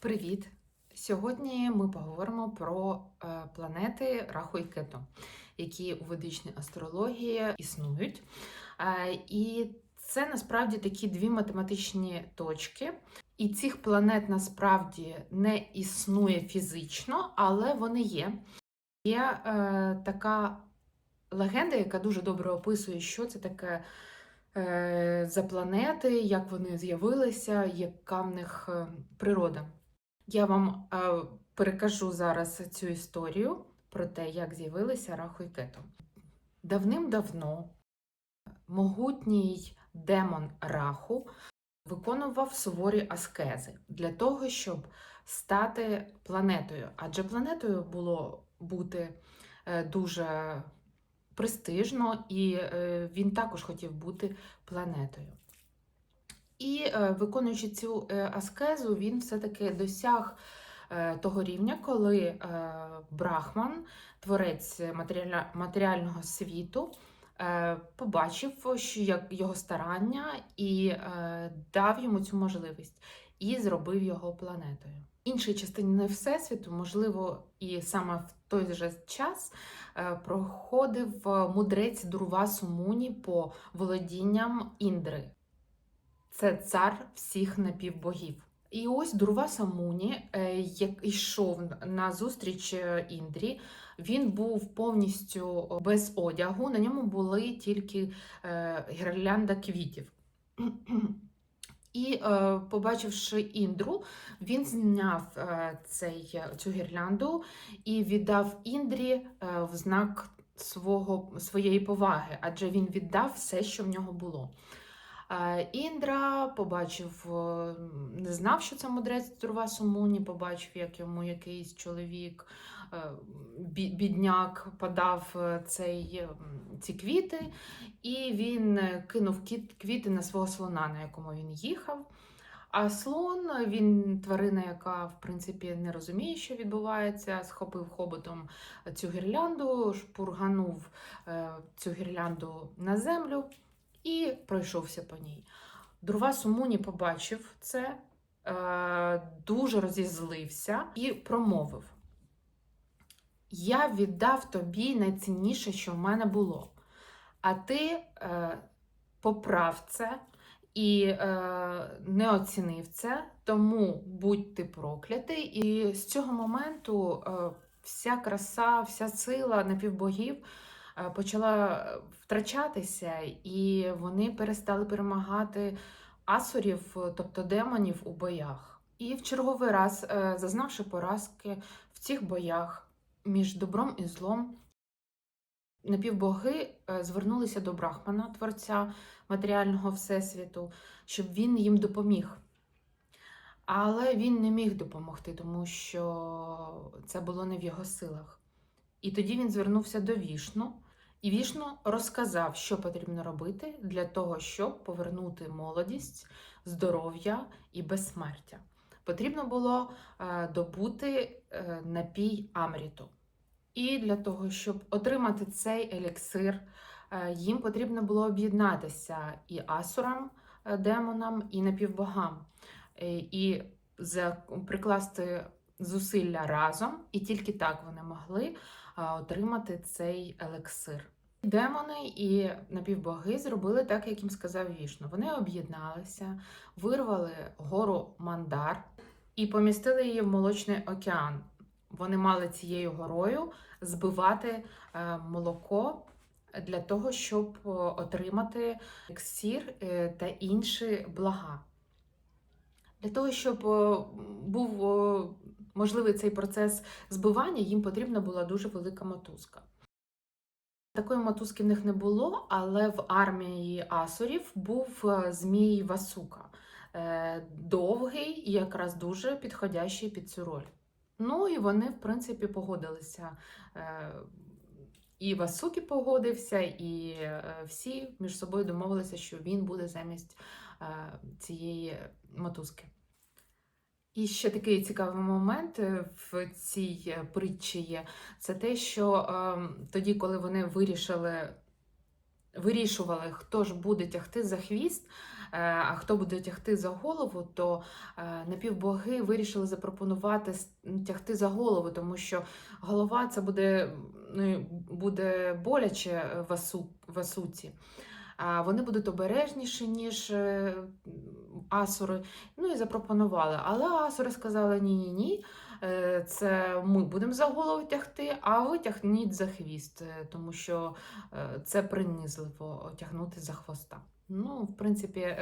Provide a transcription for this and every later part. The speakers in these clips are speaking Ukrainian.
Привіт! Сьогодні ми поговоримо про е, планети Раху і Кето, які у ведичній астрології існують. Е, І це насправді такі дві математичні точки. І цих планет насправді не існує фізично, але вони є. Є е, така легенда, яка дуже добре описує, що це таке е, за планети, як вони з'явилися, яка в них природа. Я вам е, перекажу зараз цю історію про те, як з'явилися Раху і Кето. Давним-давно могутній демон Раху виконував суворі аскези для того, щоб стати планетою. Адже планетою було бути е, дуже престижно, і е, він також хотів бути планетою. І е, виконуючи цю е, аскезу, він все-таки досяг е, того рівня, коли Брахман, творець матеріального світу, побачив, що його старання і дав йому цю можливість і зробив його планетою. Іншій частині Всесвіту, можливо, і саме в той же час проходив мудрець Дурвасу Муні по володінням Індри. Це цар всіх напівбогів. І ось Дурваса Муні, е, як йшов на зустріч е, Індрі, він був повністю без одягу. На ньому були тільки е, гірлянда квітів. І, побачивши Індру, він зняв цей, цю гірлянду і віддав Індрі в знак свого, своєї поваги, адже він віддав все, що в нього було. Е, Індра побачив, е, не знав, що це мудрець Турвасу Муні, побачив, як йому якийсь чоловік, е, бі- бідняк подав цей, ці квіти, і він кинув квіти на свого слона, на якому він їхав. А слон, він тварина, яка в принципі не розуміє, що відбувається, схопив хоботом цю гірлянду, шпурганув цю гірлянду на землю і пройшовся по ній. Дурвасу Муні побачив це, е, дуже розізлився і промовив: Я віддав тобі найцінніше, що в мене було. А ти е, поправ це і е, не оцінив це, тому будь ти проклятий. І з цього моменту е, вся краса, вся сила напівбогів почала втрачатися, і вони перестали перемагати асурів, тобто демонів у боях. І в черговий раз, е, зазнавши поразки в цих боях між добром і злом, напівбоги е, звернулися до Брахмана, творця матеріального всесвіту, щоб він їм допоміг. Але він не міг допомогти, тому що це було не в його силах. І тоді він звернувся до Вішну, і Вішну розказав, що потрібно робити для того, щоб повернути молодість, здоров'я і безсмертя. Потрібно було е, добути е, напій Амріту. І для того, щоб отримати цей еліксир, е, їм потрібно було об'єднатися і асурам, демонам, і напівбогам, і за, прикласти зусилля разом, і тільки так вони могли отримати цей елексир. Демони і напівбоги зробили так, як їм сказав Вішну. Вони об'єдналися, вирвали гору Мандар і помістили її в Молочний океан. Вони мали цією горою збивати е, молоко для того, щоб е, отримати елексир е, та інші блага. Для того, щоб був можливий цей процес збивання, їм потрібна була дуже велика мотузка. Такої мотузки в них не було, але в армії асурів був е, змій Васука. Е, Довгий і якраз дуже підходящий під цю роль. Ну і вони, в принципі, погодилися. Е, І Васуки погодився, і всі між собою домовилися, що він буде замість цієї мотузки. І ще такий цікавий момент е, в цій е, притчі є, це те, що е, тоді, коли вони вирішили, вирішували, хто ж буде тягти за хвіст, а хто буде тягти за голову, то е, напівбоги вирішили запропонувати тягти за голову, тому що голова це буде, ну, буде боляче е, васу, васуці. А вони будуть обережніші, ніж е, асури. Ну і запропонували. Але асури сказали: ні-ні ні. е, Це ми будемо за голову тягти, а ви тягніть за хвіст, е, тому що це принизливо тягнути за хвоста. Ну, в принципі,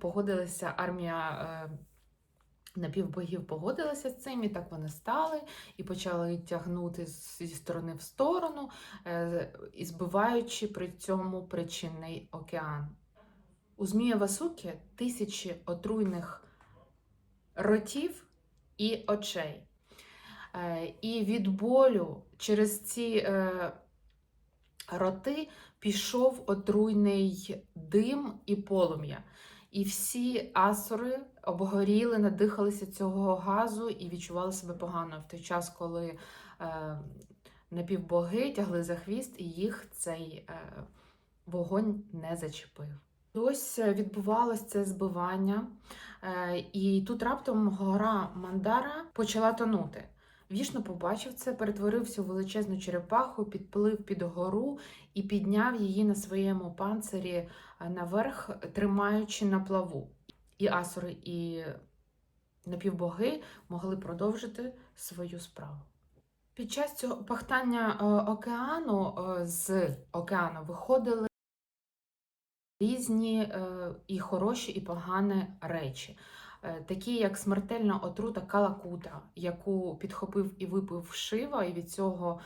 погодилася армія. Напівбогів погодилася з цим, і так вони стали і почали тягнути зі сторони в сторону, е, і збиваючи при цьому причинний океан. У Змія Васуки тисячі отруйних ротів і очей. Е, І від болю через ці е, роти пішов отруйний дим і полум'я. І всі асури обгоріли, надихалися цього газу і відчували себе погано в той час, коли е, напівбоги тягли за хвіст, і їх цей е, вогонь не зачепив. Ось відбувалось це збивання, е, і тут раптом гора Мандара почала тонути. Вішну побачив це, перетворився у величезну черепаху, підплив під гору і підняв її на своєму панцирі е, наверх, тримаючи на плаву. І асури, і напівбоги могли продовжити свою справу. Під час цього пахтання е, океану е, з океану виходили різні і хороші, і погані речі. Е, Такі як смертельна отрута калакута, яку підхопив і випив Шива, і від цього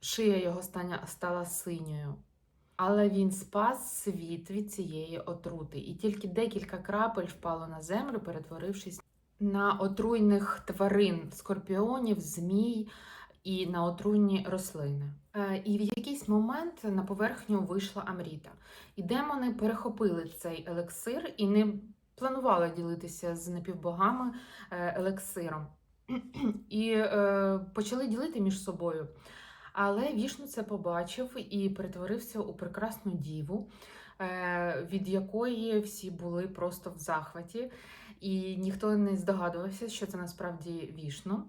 шия його стала синьою. Але він спас світ від цієї отрути, і тільки декілька крапель впало на землю, перетворившись на отруйних тварин, скорпіонів, змій і на отруйні рослини. Е, І в якийсь момент на поверхню вийшла Амріта. І демони перехопили цей елексир і не планували ділитися з напівбогами е, елексиром. І е, почали ділити між собою. Але Вішну це побачив і перетворився у прекрасну діву, е, від якої всі були просто в захваті, і ніхто не здогадувався, що це насправді Вішну.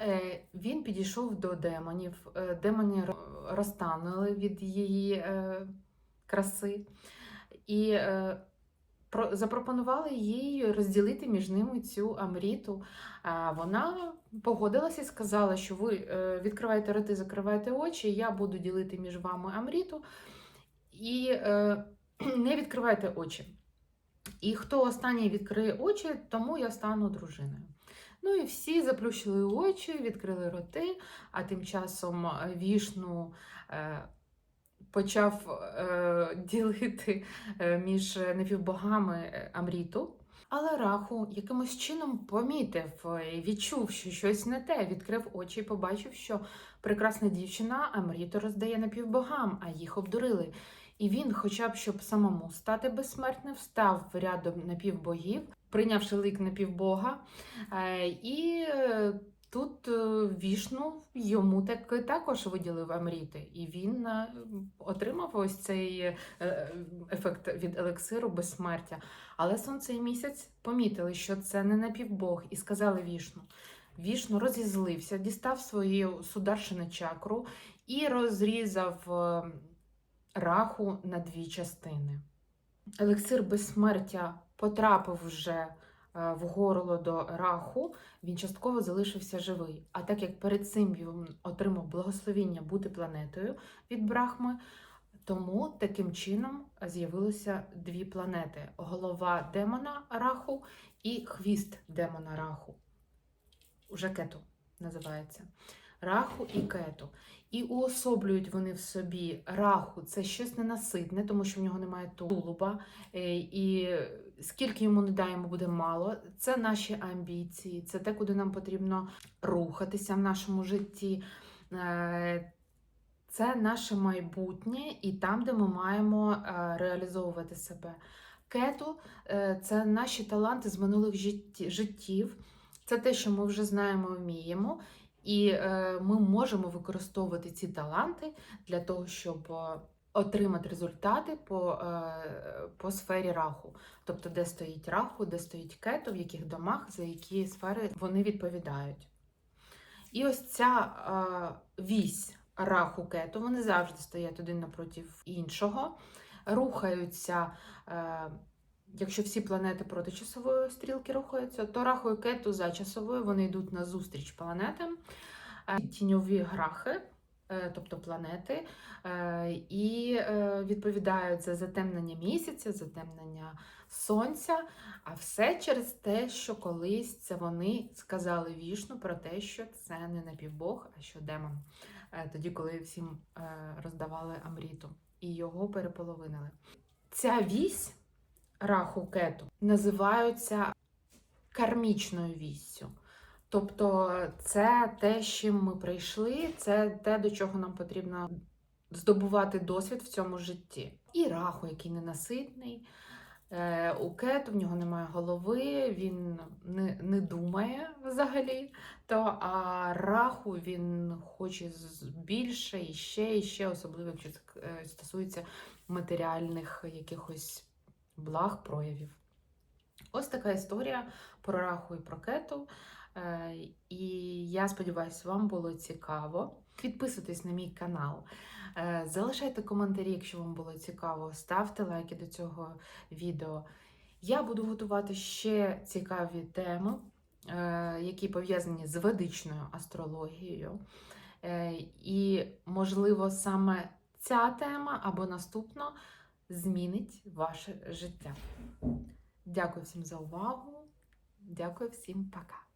Е, Він підійшов до демонів. Е, Демони розтанули від її е, краси і е, запропонували їй розділити між ними цю Амріту. Вона погодилася і сказала, що ви е, відкриваєте роти, закриваєте очі, я буду ділити між вами Амріту, і е, не відкривайте очі. І хто останній відкриє очі, тому я стану дружиною. Ну і всі заплющили очі, відкрили роти, а тим часом е, вішну почав е, ділити е, між напівбогами е, Амріту. Але Раху якимось чином помітив і відчув, що щось не те, відкрив очі і побачив, що прекрасна дівчина Амріту роздає напівбогам, а їх обдурили. І він, хоча б щоб самому стати безсмертним, встав рядом напівбогів, прийнявши лик напівбога. Е, І е, тут е, вішну йому так, також виділив Амріти, і він е, отримав ось цей е, ефект від елексиру безсмертя. Але сонце і місяць помітили, що це не напівбог, і сказали вішну. Вішну розізлився, дістав свою сударшину чакру і розрізав раху на дві частини. Елексир безсмертя потрапив вже в горло до раху, він частково залишився живий. А так як перед цим він отримав благословіння бути планетою від Брахми, тому таким чином з'явилося дві планети: голова демона Раху і хвіст демона Раху. Уже кету називається. Раху і кету. І уособлюють вони в собі раху це щось ненаситне, тому що в нього немає тулуба. е, І скільки йому не даємо, буде мало. Це наші амбіції, це те, куди нам потрібно рухатися в нашому житті. Е, Це наше майбутнє і там, де ми маємо е, реалізовувати себе. Кету це наші таланти з минулих життів. Це те, що ми вже знаємо, вміємо, і е, ми можемо використовувати ці таланти для того, щоб е, отримати результати по, е, по сфері раху. Тобто, де стоїть раху, де стоїть кето, в яких домах, за які сфери вони відповідають. І ось ця вісь раху кету, вони завжди стоять один напроти іншого, рухаються. Якщо всі планети проти часової стрілки рухаються, то раху кету за часовою вони йдуть на зустріч планетам. Е, Тіньові грахи, е, тобто планети, е, і відповідають за затемнення місяця, затемнення сонця. А все через те, що колись це вони сказали вішну про те, що це не напівбог, а що демон. Тоді, коли всім роздавали Амріту і його переполовинили. Ця вісь раху кету називаються кармічною віссю. Тобто це те, з чим ми прийшли, це те, до чого нам потрібно здобувати досвід в цьому житті. І раху, який ненаситний. Е, У кету в нього немає голови, він не, не думає взагалі. То, а раху він хоче більше і ще, і ще, особливо якщо це е, стосується матеріальних якихось благ, проявів. Ось така історія про раху і про кету. Е, І я сподіваюся, вам було цікаво. Підписуйтесь на мій канал, е, залишайте коментарі, якщо вам було цікаво, ставте лайки до цього відео. Я буду готувати ще цікаві теми, е, які пов'язані з ведичною астрологією. І, можливо, саме ця тема або наступна змінить ваше життя. Дякую всім за увагу. Дякую всім, пока.